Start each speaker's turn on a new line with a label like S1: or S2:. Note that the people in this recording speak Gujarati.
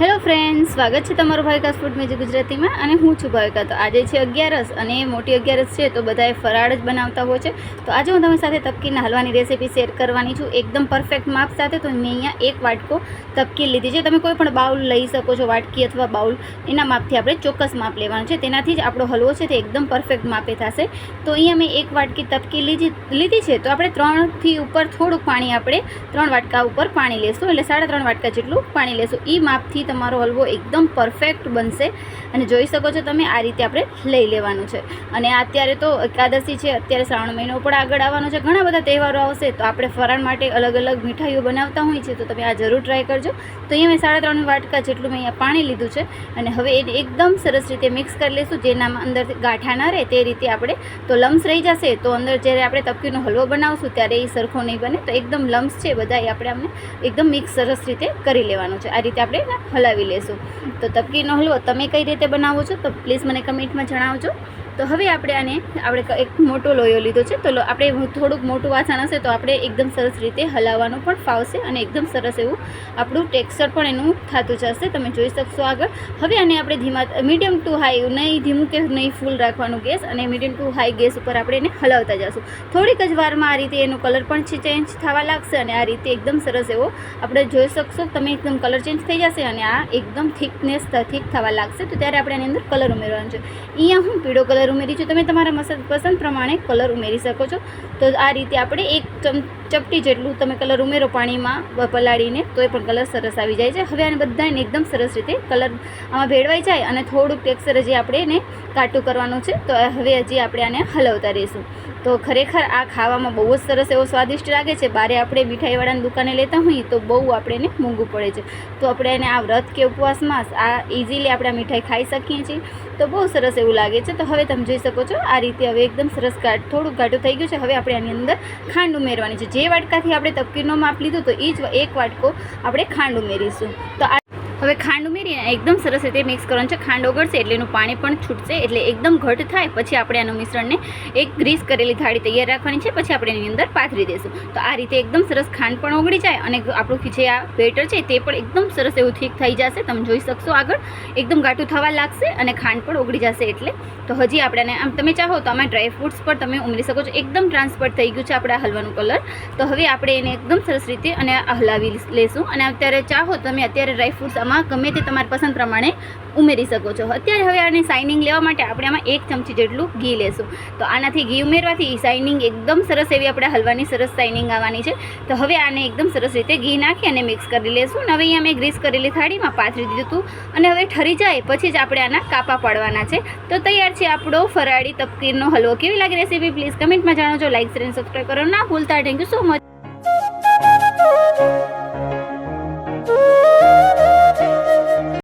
S1: હેલો ફ્રેન્ડ સ્વાગત છે તમારું ભાવિકાસ ફૂડ મેજી ગુજરાતીમાં અને હું છું ભાવિકા. તો આજે છે અગિયારસ અને મોટી અગિયારસ છે, તો બધાએ ફરાળ જ બનાવતા હોય છે. તો આજે હું તમારી સાથે તપકીના હલવાની રેસીપી શેર કરવાની છું. એકદમ પરફેક્ટ માપ સાથે, તો મેં અહીંયા એક વાટકો તપકી લીધી છે. તમે કોઈ પણ બાઉલ લઈ શકો છો, વાટકી અથવા બાઉલ. એના માપથી આપણે ચોક્કસ માપ લેવાનું છે. તેનાથી જ આપણો હલવો છે, તે એકદમ પરફેક્ટ માપે થશે. તો અહીંયા મેં એક વાટકી તપકી લીધી લીધી છે. તો આપણે ત્રણથી ઉપર થોડુંક પાણી આપણે ત્રણ વાટકા ઉપર પાણી લેશું, એટલે સાડા ત્રણ વાટકા જેટલું પાણી લેશું. એ માપથી તમારો હલવો એકદમ પરફેક્ટ બનશે. અને જોઈ શકો છો તમે, આ રીતે આપણે લઈ લેવાનું છે. અને અત્યારે તો એકાદશી છે, અત્યારે શ્રાવણ મહિનો પણ આગળ આવવાનો છે. ઘણા બધા તહેવારો આવશે, તો આપણે ફરાળ માટે અલગ અલગ મીઠાઈઓ બનાવતા હોય છે તો તમે આ જરૂર ટ્રાય કરજો. તો અહીંયા મેં સાડા ત્રણ વાટકા જેટલું મેં અહીંયા પાણી લીધું છે. અને હવે એને એકદમ સરસ રીતે મિક્સ કરી લઈશું. જેનામાં અંદર ગાંઠા ના રહે, તે રીતે આપણે તો લમ્સ રહી જશે. તો અંદર જ્યારે આપણે તપકીનો હલવો બનાવશું, ત્યારે એ સરખો નહીં બને. તો એકદમ લમ્સ છે બધા એ આપણે અમને એકદમ મિક્સ સરસ રીતે કરી લેવાનું છે. આ રીતે આપણે હલાવી લેશું. તો તપકીનો હલવો તમે કઈ રીતે બનાવો છો તો પ્લીઝ મને કમેન્ટમાં જણાવજો. તો હવે આપણે આને, આપણે એક મોટો લોયો લીધો છે. તો આપણે થોડુંક મોટું વાસણ હશે તો આપણે એકદમ સરસ રીતે હલાવવાનું પણ ફાવશે અને એકદમ સરસ એવું આપણું ટેક્સચર પણ એનું થતું જશે. તમે જોઈ શકશો આગળ. હવે આને આપણે ધીમા, મીડિયમ ટુ હાઈ, નહીં ધીમું કે નહીં ફૂલ રાખવાનું ગેસ અને મીડિયમ ટુ હાઈ ગેસ ઉપર આપણે એને હલાવતા જશું. થોડીક જ વારમાં આ રીતે એનો કલર પણ ચેન્જ થવા લાગશે અને આ રીતે એકદમ સરસ એવો આપણે જોઈ શકશો. તમે એકદમ કલર ચેન્જ થઈ જશે અને આ એકદમ થિકનેસ થીક થવા લાગશે, તો ત્યારે આપણે એની અંદર કલર ઉમેરવાનો છે. અહીંયા હું પીળો કલર ઉમેરી છું. તમે તમારા મસદ પસંદ પ્રમાણે કલર ઉમેરી શકો છો. તો આ રીતે આપણે એક ચમ ચપટી જેટલું તમે કલર ઉમેરો પાણીમાં પલાળીને, તો એ પણ કલર સરસ આવી જાય છે. હવે આને બધાને એકદમ સરસ રીતે કલર આમાં ભેળવાઈ જાય અને થોડુંક ટેક્સચર હજી આપણે એને કાટું કરવાનું છે, તો હવે હજી આપણે આને હલવતા રહીશું તો ખરેખર આ ખાવામાં બહુ જ સરસ એવો સ્વાદિષ્ટ લાગે છે. બારે આપણે મીઠાઈવાળાની દુકાને લેતા હોઈએ તો બહુ આપણે એને મોંઘું પડે છે. તો આપણે એને આ વ્રત કે ઉપવાસમાં આ ઇઝીલી આપણે મીઠાઈ ખાઈ શકીએ છીએ. તો બહુ સરસ એવું લાગે છે. તો હવે તમે જોઈ શકો છો, આ રીતે હવે એકદમ સરસ ઘાટ થોડુંક ઘાટું થઈ ગયું છે. હવે આપણે આની અંદર ખાંડ ઉમેરવાની છે. જે વાટકાથી આપણે તપકીરનો માપ લીધું, તો એ જ એક વાટકો આપણે ખાંડ ઉમેરીશું. તો આ હવે ખાંડ ઉમેરીને એકદમ સરસ રીતે મિક્સ કરવાનું છે. ખાંડ ઓગળશે એટલે એનું પાણી પણ છૂટશે એટલે એકદમ ઘટ થાય. પછી આપણે આનું મિશ્રણને એક ગ્રીસ કરેલી થાળી તૈયાર રાખવાની છે. પછી આપણે એની અંદર પાથરી દઈશું. તો આ રીતે એકદમ સરસ ખાંડ પણ ઓગળી જાય અને આપણું જે આ બેટર છે તે પણ એકદમ સરસ એવું થીક થઈ જશે. તમે જોઈ શકશો આગળ. એકદમ ઘાટું થવા લાગશે અને ખાંડ પણ ઓગળી જશે એટલે. તો હજી આપણે આમ તમે ચાહો તો આમાં ડ્રાય ફ્રૂટ્સ પણ તમે ઉમેરી શકો છો. એકદમ ટ્રાન્સફર થઈ ગયું છે આપણા હલવાનું કલર તો હવે આપણે એને એકદમ સરસ રીતે અને હલાવી લેશું. અને અત્યારે ચાહો તમે અત્યારે ડ્રાય ફ્રૂટ્સ આમાં ગમે તે તમારી પસંદ પ્રમાણે ઉમેરી શકો છો. અત્યારે હવે આને શાઇનિંગ લેવા માટે આપણે આમાં એક ચમચી જેટલું ઘી લેશું. તો આનાથી ઘી ઉમેરવાથી શાઇનિંગ એકદમ સરસ એવી આપણે હલવાની સરસ શાઇનિંગ આવવાની છે. તો હવે આને એકદમ સરસ રીતે ઘી નાખી અને મિક્સ કરી લેશું. અને હવે અહીંયા મેં ગ્રીસ કરેલી થાળીમાં પાથરી દીધું હતું અને હવે ઠરી જાય પછી જ આપણે આના કાપા પાડવાના છે. તો તૈયાર છે આપણો ફરાળી તપકીરનો હલવો. કેવી લાગે રેસીપી પ્લીઝ કમેન્ટમાં જણાવજો. લાઇક શેર અને સબસ્ક્રાઈબ કરો ના ભૂલતા. Thank you so much